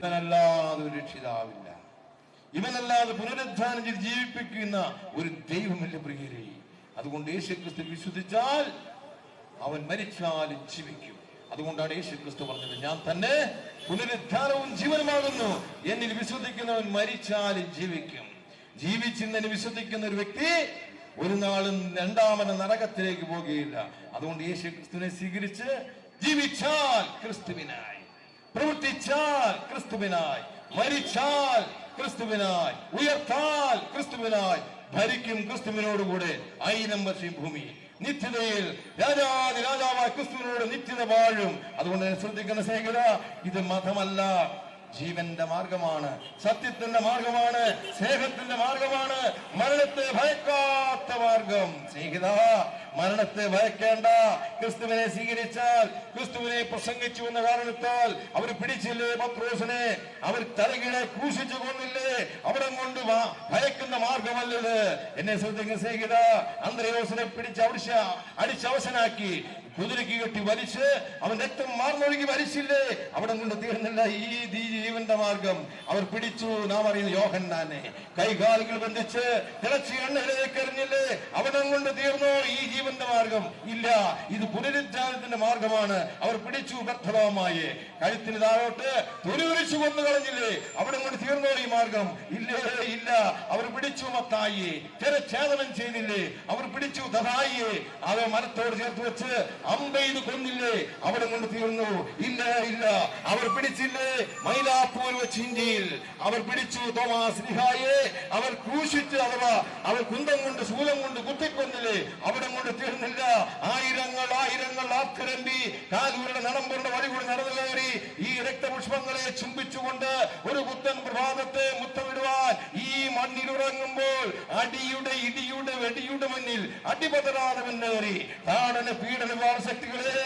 ഇവനല്ലാതെ ഒരു രക്ഷിതാവില്ല. ഇവനല്ലാതെ പുനരുദ്ധാനം ചെയ്ത് ജീവിപ്പിക്കുന്ന ഒരു ദൈവമല്ല പ്രിയരെ. അതുകൊണ്ട് യേശുക്രിസ്തു വിശ്വസിച്ചാൽ അവൻ മരിച്ചാലും ജീവിക്കും. അതുകൊണ്ടാണ് യേശുക്രിസ്തു പറഞ്ഞത് ഞാൻ തന്നെ പുനരുദ്ധാനവും ജീവനുമാകുന്നു. എന്നിൽ വിശ്വസിക്കുന്നവൻ മരിച്ചാലും ജീവിക്കും. ജീവിച്ചിന്നതിന് വിശ്വസിക്കുന്ന ഒരു വ്യക്തി ഒരു നാളും രണ്ടാമത് നരകത്തിലേക്ക് പോകുകയില്ല. അതുകൊണ്ട് യേശു ക്രിസ്തുവിനെ സ്വീകരിച്ച് ജീവിച്ചാൽ ക്രിസ്തുവിനായി. പ്രവർത്തിച്ചാൽ ക്രിസ്തുവിനായി മരിച്ചാൽ ക്രിസ്തുവിനായി ഉയർത്താൽ ക്രിസ്തുവിനായി ഭരിക്കും ക്രിസ്തുവിനോടുകൂടെ ആയിരം വർഷം ഭൂമി. നിത്യതയിൽ രാജാതി രാജാവായ ക്രിസ്തുവിനോട് നിത്യത വാഴും. അതുകൊണ്ട് ശ്രദ്ധിക്കുന്ന സ്നേഹിത ഇത് മതമല്ല. ജീവന്റെ മാർഗമാണ് സത്യത്തിന്റെ മാർഗമാണ് സ്നേഹത്തിന്റെ മാർഗമാണ്. മരണത്തെ ഭയക്കാത്ത മാർഗം. സ്നേഹിത മരണത്തെ ഭയക്കേണ്ട. ക്രിസ്തുവിനെ സ്വീകരിച്ചാൽ ക്രിസ്തുവിനെ പ്രസംഗിച്ചു എന്ന കാരണത്താൽ അവർ പിടിച്ചില്ലേ പത്രോസിനെ? അവർ തലകിടെ ക്രൂശിച്ചു കൊന്നില്ലേ? അവിടെ കൊണ്ട് ഭയക്കുന്ന മാർഗമല്ലത് എന്നെ ശ്രദ്ധിക്കുന്ന സ്നേഹിത അന്ത്രയോസിനെ പിടിച്ച് അടിച്ച അടിച്ചവസനാക്കി കുതിരക്ക് കെട്ടി വലിച്ച് അവൻ രക്തം മാർന്നൊഴുകി വലിച്ചില്ലേ? അവിടെ കൊണ്ട് തീർന്നില്ല ഈ ജീവന്റെ മാർഗം. അവർ പിടിച്ചു. നാം അറിയുന്ന യോഹന്നാനെ. കൈകാലുകൾ ബന്ധിച്ച് തിളച്ചി എണ്ണയിലേക്ക് എറിഞ്ഞില്ലേ? അവനം കൊണ്ട് തീർന്നോ. ഈ ജീവന്റെ മാർഗം ഇല്ല. ഇത് പുനരുദ്ധാനത്തിന്റെ മാർഗമാണ്. അവർ പിടിച്ചു ബദ്ധവമായി കഴുത്തിന് താഴോട്ട് തുരുവിരിച്ചു കൊന്നു കളഞ്ഞില്ലേ? അവിടെ കൊണ്ട് തീർന്നോ ഈ മാർഗം? ഇല്ലേ ഇല്ല. അവർ പിടിച്ചു മത്തായി തിരച്ഛേദനം ചെയ്തില്ലേ? അവർ പിടിച്ചു ദഹായിയെ. അവ മരത്തോട് ചേർത്ത് വെച്ച് അമ്പെയ്ത് കൊന്നില്ലേ? അവിടെ കൊണ്ട് തീർന്നു. ഇല്ല ഇല്ല. അവർ പിടിച്ചില്ലേ? മൈലാപ്പൂർ വെച്ച് ഇന്ത്യയിൽ. അവർ പിടിച്ചു. തോമാസ് ലിഹായെ അവർ ക്രൂശിച്ച് അഥവാ അവർ കുന്തം കൊണ്ട് ശൂലം കൊണ്ട് കുത്തിക്കൊന്നില്ലേ? അവിടെ കൊണ്ട് തീർന്നില്ല. ആയിരങ്ങൾ ആയിരങ്ങൾ ആക്കരമ്പി കാലൂരുടെ നടമ്പുരുടെ വഴി കൂടി നടന്നു കയറി ഈ രക്തപുഷ്പങ്ങളെ ചുംബിച്ചുകൊണ്ട് ഒരു കുത്തൻ പ്രഭാതത്തെ ഉറങ്ങുമ്പോൾ അടിയുടെ ഇടിയുടെ വെടിയുടെ മുന്നിൽ അടിപതരാതെ മുന്നേറി. താടന പീഡന ശക്തികളെ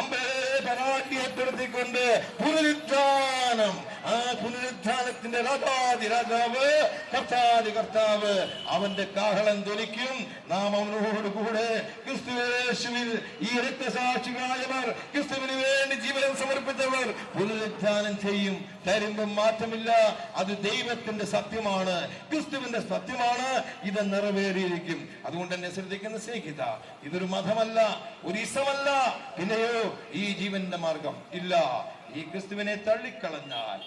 അമ്പേ പരാജയപ്പെടുത്തിക്കൊണ്ട് പുനരുദ്ധാനം. ആ പുനരുദ്ധാനത്തിന്റെ രാജാതി രാജാവ് കർത്താതി കർത്താവ് അവന്റെ കാഹളം തൊലിക്കും നാം അവനോടുകൂടെ കൂടെ ക്രിസ്തുവേശുവിൽ ഈ രക്തസാക്ഷികളായവർ ക്രിസ്തുവിന് വേണ്ടി ജീവിതം സമർപ്പിച്ചവർ പുനരുദ്ധാനം ചെയ്യും. തരുമ്പം മാറ്റമില്ല. അത് ദൈവത്തിന്റെ സത്യമാണ്. ക്രിസ്തുവിന്റെ സത്യമാണ്. ഇത് നിറവേറിയിരിക്കും. അതുകൊണ്ട് തന്നെ ശ്രദ്ധിക്കുന്ന സ്നേഹിത ഇതൊരു മതമല്ല ഒരു ഇസമല്ല. പിന്നെയോ ഈ ജീവന്റെ മാർഗം ഇല്ല. ഈ ക്രിസ്തുവിനെ തള്ളിക്കളഞ്ഞാൽ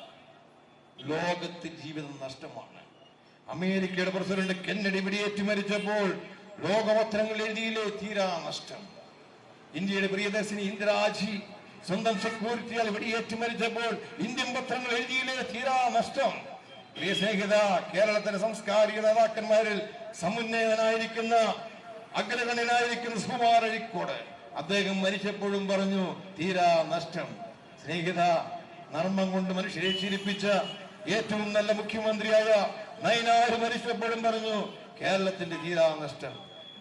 ലോകത്ത് ജീവിതം നഷ്ടമാണ്. അമേരിക്കയുടെ പ്രസിഡന്റ് കെന്നഡി വെടിയേറ്റ് മരിച്ചപ്പോൾ ലോകപത്രങ്ങൾ എഴുതിയില്ലേ തീരാ നഷ്ടം. ഇന്ത്യയുടെ പ്രിയദർശിനി ഇന്ദിരാജി സ്വന്തം സെക്യൂരിറ്റികൾ വെടിയേറ്റ് മരിച്ചപ്പോൾ ഇന്ത്യൻ പത്രങ്ങൾ എഴുതിയില്ലേ? തീരാ നഷ്ടം. പ്രിയ സ്നേഹിത കേരളത്തിലെ സംസ്കാരിക നേതാക്കന്മാരിൽ സമുന്നയനായിരിക്കുന്ന അഗ്രഗണ്യനായിരിക്കുന്ന സുകുമാർ അഴിക്കോട് അദ്ദേഹം മരിച്ചപ്പോഴും പറഞ്ഞു തീരാ നഷ്ടം. സ്നേഹിത നർമ്മം കൊണ്ട് മനുഷ്യരെ ചിരിപ്പിച്ച ഏറ്റവും നല്ല മുഖ്യമന്ത്രിയായ നയനാർ മരിച്ചപ്പോഴും പറഞ്ഞു കേരളത്തിന്റെ തീരാ നഷ്ടം.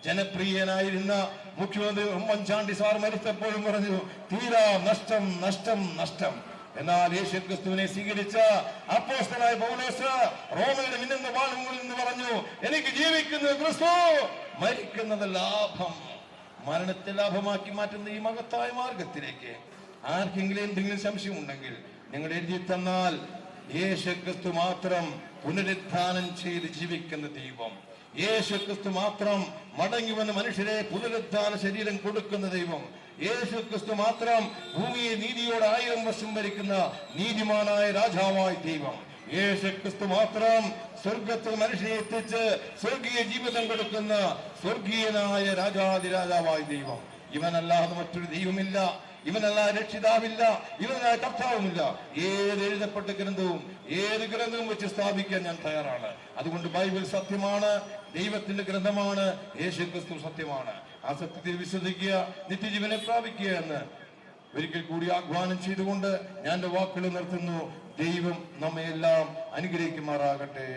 ജനപ്രിയനായിരുന്ന മുഖ്യമന്ത്രി ഉമ്മൻചാണ്ടി സാർ മരിച്ചപ്പോഴും പറഞ്ഞു തീരാ നഷ്ടം നഷ്ടം നഷ്ടം. എന്നാൽ യേശു ക്രിസ്തുവിനെ സ്വീകരിച്ച അപ്പോസ്തനായ പൗലോസ് റോമയുടെ മിന്നുന്ന വാളുകളിൽ നിന്ന് പറഞ്ഞു എനിക്ക് ജീവിക്കുന്നത് ക്രിസ്തു മരിക്കുന്നത് ലാഭം. മരണത്തെ ലാഭമാക്കി മാറ്റുന്ന ഈ മഹത്തായ മാർഗത്തിലേക്ക് ആർക്കെങ്കിലും എന്തെങ്കിലും സംശയമുണ്ടെങ്കിൽ നിങ്ങൾ എഴുതി തന്നാൽ യേശു ക്രിസ്തു മാത്രം പുനരുത്ഥാനം ചെയ്ത് ജീവിക്കുന്ന ദൈവം. യേശു ക്രിസ്തു മാത്രം മടങ്ങി വന്ന് മനുഷ്യരെ പുനരുദ്ധാന ശരീരം കൊടുക്കുന്ന ദൈവം. യേശു ക്രിസ്തു മാത്രം ഭൂമിയെ നീതിയോടെ ആയിരം വർഷം ഭരിക്കുന്ന നീതിമാനായ രാജാവായ ദൈവം. യേശു ക്രിസ്തു മാത്രം സ്വർഗത്തിൽ മനുഷ്യനെ എത്തിച്ച് സ്വർഗീയ ജീവിതം കൊടുക്കുന്ന സ്വർഗീയനായ രാജാതിരാജാവായ ദൈവം. ഇവനല്ലാതെ മറ്റൊരു ദൈവമില്ല. ഇവനല്ല രക്ഷിതാവില്ല ഇവനല്ല കർത്താവുമില്ല. ഏത് എഴുതപ്പെട്ട ഗ്രന്ഥവും ഏത് ഗ്രന്ഥവും വെച്ച് സ്ഥാപിക്കാൻ ഞാൻ തയ്യാറാണ്. അതുകൊണ്ട് ബൈബിൾ സത്യമാണ് ദൈവത്തിന്റെ ഗ്രന്ഥമാണ് യേശു ക്രിസ്തു സത്യമാണ്. ആ സത്യത്തിൽ വിശ്വസിക്കുക നിത്യജീവനെ പ്രാപിക്കുക എന്ന് ഒരിക്കൽ കൂടി ആഹ്വാനം ചെയ്തുകൊണ്ട് ഞാൻ വാക്കുകൾ നിർത്തുന്നു. ദൈവം നമ്മയെല്ലാം അനുഗ്രഹിക്കുമാറാകട്ടെ.